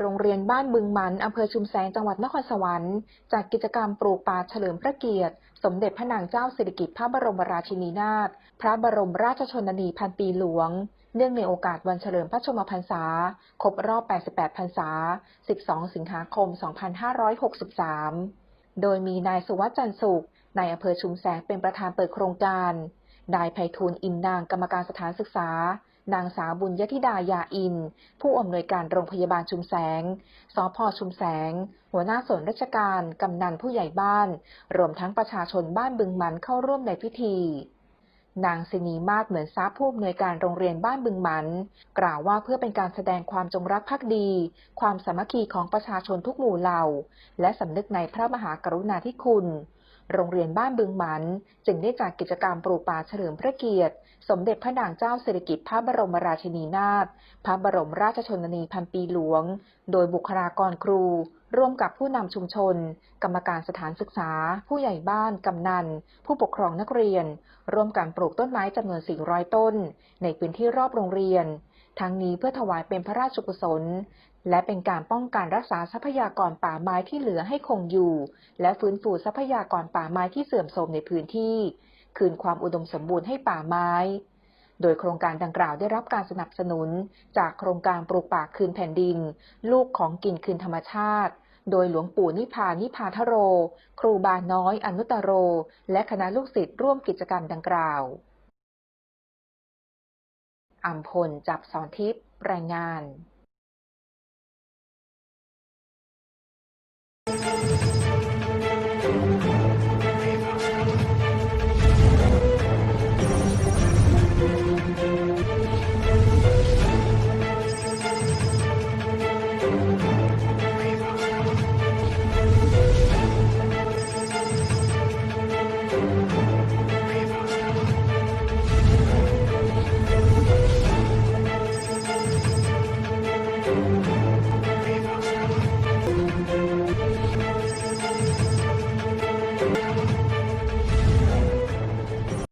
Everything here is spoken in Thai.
โรงเรียนบ้านบึงมัน อำเภอชุมแสง จังหวัดนครสวรรค์จัดกิจกรรมปลูกป่าเฉลิมพระเกียรติ สมเด็จพระนางเจ้าสิริกิติ์พระบรมราชินีนาถ พระบรมราชชนนีพันปีหลวง เนื่องในโอกาสวันเฉลิมพระชนมพรรษา ครบรอบ 88 พรรษา 12 สิงหาคม 2563 โดยมีนายสุวัสดิ์จันทร์สุข นายอำเภอชุมแสงเป็นประธานเปิดโครงการ นายไพฑูรย์อินนางกรรมการสถานศึกษา นางสาวบุญยธิดายาอิน ผู้อำนวยการโรงพยาบาลชุมแสง สพชุมแสง หัวหน้าส่วนราชการ กำนันผู้ใหญ่บ้าน รวมทั้งประชาชนบ้านบึงมันเข้าร่วมในพิธีนางสินีมาศเหมือนทรัพย์ผู้อำนวยการโรงเรียนบ้านบึงมัน กล่าวว่าเพื่อเป็นการแสดงความจงรักภักดี ความสามัคคีของประชาชนทุกหมู่เหล่า และสำนึกในพระมหากรุณาธิคุณ โรงเรียนบ้านบึงหมัน จึงได้จัดกิจกรรมปลูกป่าเฉลิมพระเกียรติ สมเด็จพระนางเจ้าสิริกิติ์พระบรมราชินีนาถพระบรมราชชนนีพันปีหลวง โดยบุคลากรครู ร่วมกับผู้นำชุมชน กรรมการสถานศึกษา ผู้ใหญ่บ้าน กำนัน ผู้ปกครองนักเรียน ร่วมกันปลูกต้นไม้จำนวน 400 ต้น ในพื้นที่รอบโรงเรียน ทั้งนี้เพื่อถวายเป็นพระราชกุศล และเป็นการป้องกันรักษาทรัพยากรป่าไม้ที่เหลือให้คงอยู่ และฟื้นฟูทรัพยากรป่าไม้ที่เสื่อมโทรมในพื้นที่ คืนความอุดมสมบูรณ์ให้ป่าไม้ โดยโครงการดังกล่าวได้รับการสนับสนุน จากโครงการปลูกป่าคืนแผ่นดิน ลูกของกินคืนธรรมชาติ โดยหลวงปู่นิพานิพาทโร ครูบาน้อยอนุตตโร และคณะลูกศิษย์ร่วมกิจกรรมดังกล่าว อัมพล จับสอนทิพย์รายงาน